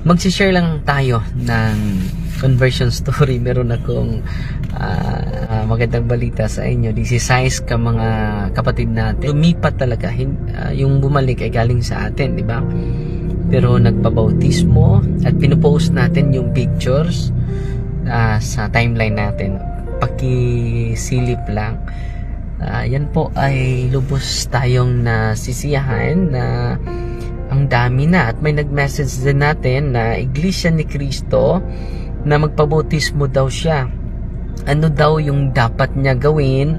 Magsishare lang tayo ng conversion story. Meron akong ah, magandang balita sa inyo. This is size ka mga kapatid natin. Lumipat talaga. Ah, yung bumalik ay galing sa atin, di ba? Pero nagpabautismo at pinupost natin yung pictures ah, sa timeline natin. Pakisilip lang. Ah, yan po ay lubos tayong nasisiyahan na ang dami na at may nag-message din natin na Iglesia ni Cristo na magpabautismo daw siya. Ano daw yung dapat niya gawin?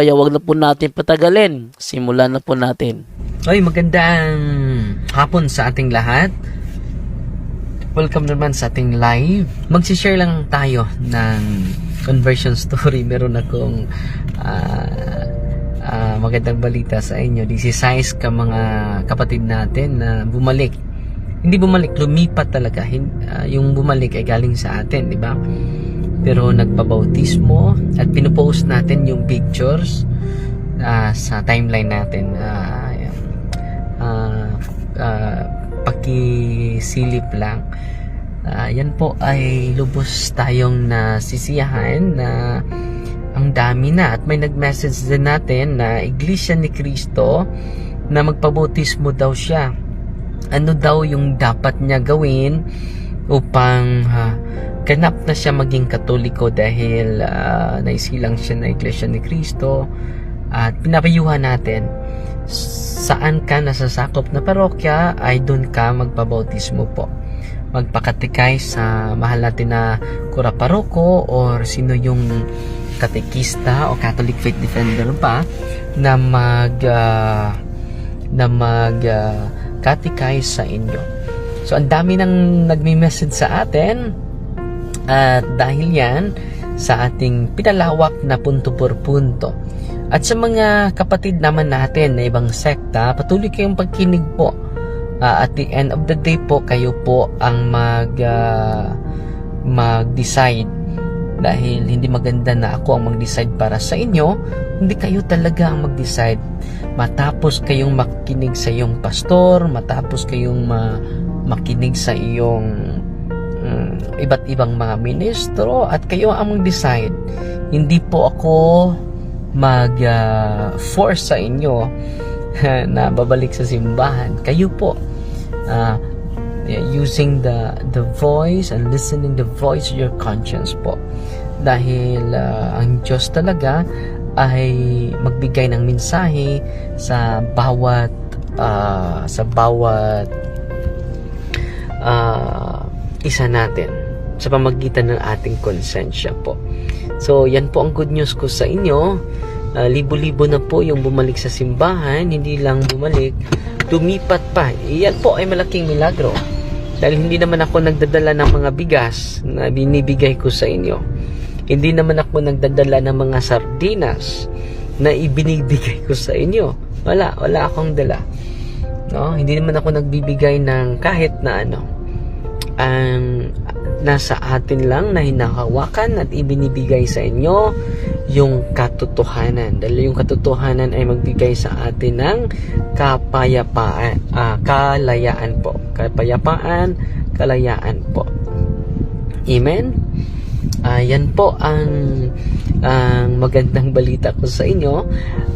kaya wag na po natin patagalin. Simulan na po natin. Oy, magandang hapon sa ating lahat. Welcome naman sa ating live. Magsishare lang tayo ng conversion story. Meron akong ah, ah, magandang balita sa inyo. This is size ka mga kapatid natin na bumalik. Hindi bumalik, lumipat talaga. Hin- ah, yung bumalik ay galing sa atin, di ba? Pero nagpabautismo at pinupost natin yung pictures ah, sa timeline natin. Ayan. Ah, ah, pakisilip lang. Ah, yan po ay lubos tayong nasisiyahan na ang dami na at may nag-message din natin na Iglesia ni Cristo na magpabautismo daw siya. Ano daw yung dapat niya gawin upang ah, ganap na siya maging katoliko dahil ah, naisilang siya na Iglesia ni Cristo. At pinapayuhan natin saan ka nasasakop na parokya ay doon ka magpabautismo po. Magpakatikay sa mahal natin na kura paroko or sino yung katekista o Catholic Faith Defender pa na mag ah, na mag ah, katikay sa inyo. So ang dami nang nagme-message sa atin at dahil yan sa ating pinalawak na punto por punto at sa mga kapatid naman natin na ibang sekta, patuloy kayong pagkinig po. Ah, at the end of the day po, kayo po ang mag, ah, mag-decide. Dahil hindi maganda na ako ang mag-decide para sa inyo, hindi kayo talaga ang mag-decide. Matapos kayong makinig sa iyong pastor, matapos kayong ma- makinig sa iyong iba't ibang mga ministro, at kayo ang mag-decide. Hindi po ako mag-force sa inyo na babalik sa simbahan. Kayo po, ah, using the the voice and listening the voice of your conscience po. Dahil ah, ang Diyos talaga ay magbigay ng mensahe sa bawat ah, sa bawat isa natin sa pamagitan ng ating konsensya po. So, yan po ang good news ko sa inyo. Ah, libo-libo na po yung bumalik sa simbahan, hindi lang bumalik, lumipat pa. Yan po ay malaking milagro. Dahil hindi naman ako nagdadala ng mga bigas na binibigay ko sa inyo. Hindi naman ako nagdadala ng mga sardinas na ibinibigay ko sa inyo. Wala, wala akong dala. No? Hindi naman ako nagbibigay ng kahit na ano. Ang nasa atin lang na hinahawakan at ibinibigay sa inyo yung katotohanan. Dahil yung katotohanan ay magbigay sa atin ng kapayapaan, ah, kalayaan po. Kapayapaan, kalayaan po. Amen? Ah, yan po ang ang magandang balita ko sa inyo.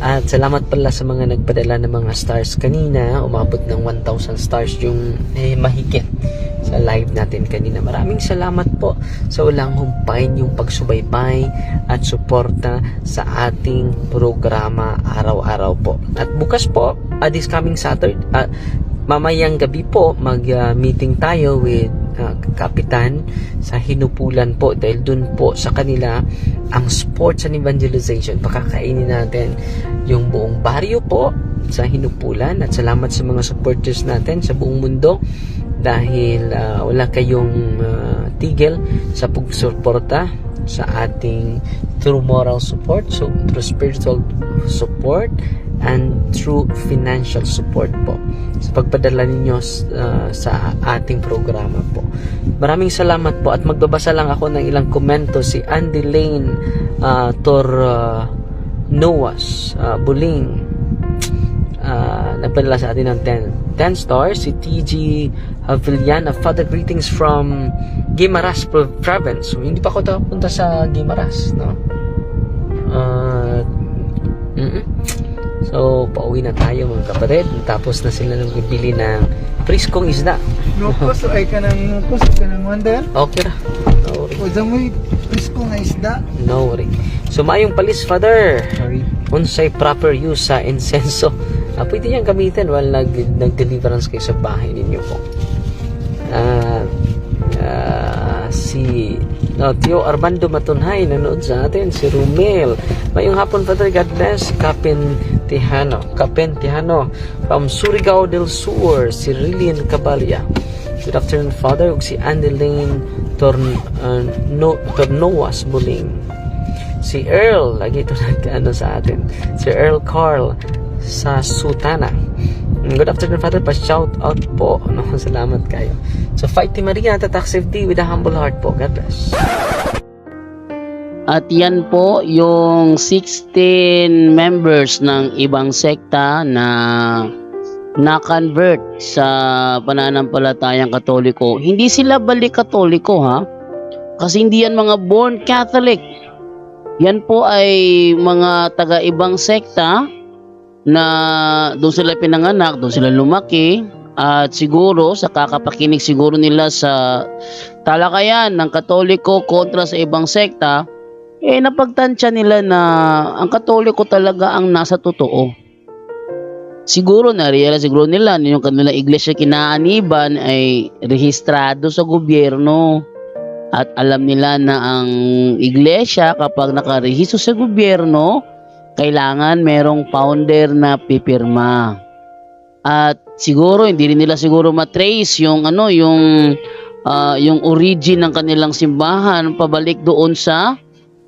At salamat pala sa mga nagpadala ng mga stars kanina. Umabot ng 1,000 stars yung eh, mahigit sa live natin kanina. Maraming salamat po sa walang humpain yung pagsubaybay at suporta sa ating programa araw-araw po. At bukas po, uh, this coming Saturday, uh, mamayang gabi po mag-meeting tayo with uh, Kapitan sa Hinupulan po dahil dun po sa kanila ang sports and evangelization. Pakakainin natin yung buong baryo po sa Hinupulan at salamat sa mga supporters natin sa buong mundo dahil uh, wala kayong uh, tigil sa pagsuporta sa ating through moral support, so through spiritual support, and through financial support po. Sa pagpadala ninyo uh, sa ating programa po. Maraming salamat po at magbabasa lang ako ng ilang komento. Si Andy Lane uh, Tor uh, Noas uh, Buling. Uh, nagpadala sa atin ng 10, 10 stars. Si TG Haviliana Father greetings from Guimaras Pro- Province so, hindi pa ako punta sa Guimaras no uh, mm So, pauwi na tayo mga kapatid. Tapos na sila nang bibili ng priskong isda. No puso ay ka ng puso ka ng wonder. Okay ra. No worry. O sa mo pisko nga isda. No worry. So, mayong palis, Father. Sorry. Unsay proper use sa insenso. Ah, pwede niyang gamitin while nag, nag-deliverance kayo sa bahay ninyo po. Si no, Tio Armando Matunhay nanood sa atin. Si Rumel. Mayong hapon, Father. God bless. Kapin Tihano. Kapin Tihano. From Surigao del Sur. Si Rillian Cabalia. Good afternoon, Father. Ug si Andeline Torn, uh, no, Tornoas Buling. Si Earl, lagi ito nag-ano sa atin. Si Earl Carl sa Sutana. Good afternoon, Father. Pa-shout out po. No, salamat kayo. So, fight Team Maria, tatak safety with a humble heart po. God bless. At yan po yung 16 members ng ibang sekta na na-convert sa pananampalatayang katoliko. Hindi sila balik katoliko ha. Kasi hindi yan mga born Catholic. Yan po ay mga taga-ibang sekta na doon sila pinanganak, doon sila lumaki at siguro sa kakapakinig siguro nila sa talakayan ng katoliko kontra sa ibang sekta eh napagtansya nila na ang katoliko talaga ang nasa totoo. Siguro na realize siguro nila na yung kanila iglesia kinaaniban ay rehistrado sa gobyerno. At alam nila na ang iglesia kapag nakarehisto sa gobyerno, kailangan merong founder na pipirma. At siguro hindi rin nila siguro matrace yung ano yung ah, yung origin ng kanilang simbahan pabalik doon sa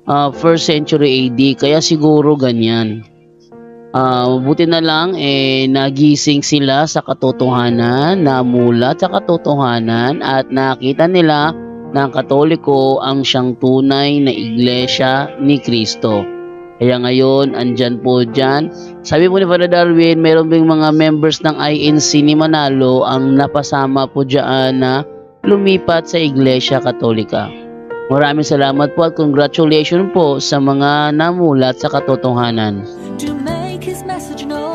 uh, first century AD. Kaya siguro ganyan. Ah, mabuti na lang eh nagising sila sa katotohanan, namulat sa katotohanan at nakita nila na ang Katoliko ang siyang tunay na iglesia ni Kristo. Kaya ngayon, andyan po dyan. Sabi po ni Father Darwin, meron ding mga members ng INC ni Manalo ang napasama po dyan na lumipat sa Iglesia Katolika. Maraming salamat po at congratulations po sa mga namulat sa katotohanan. To make his message known.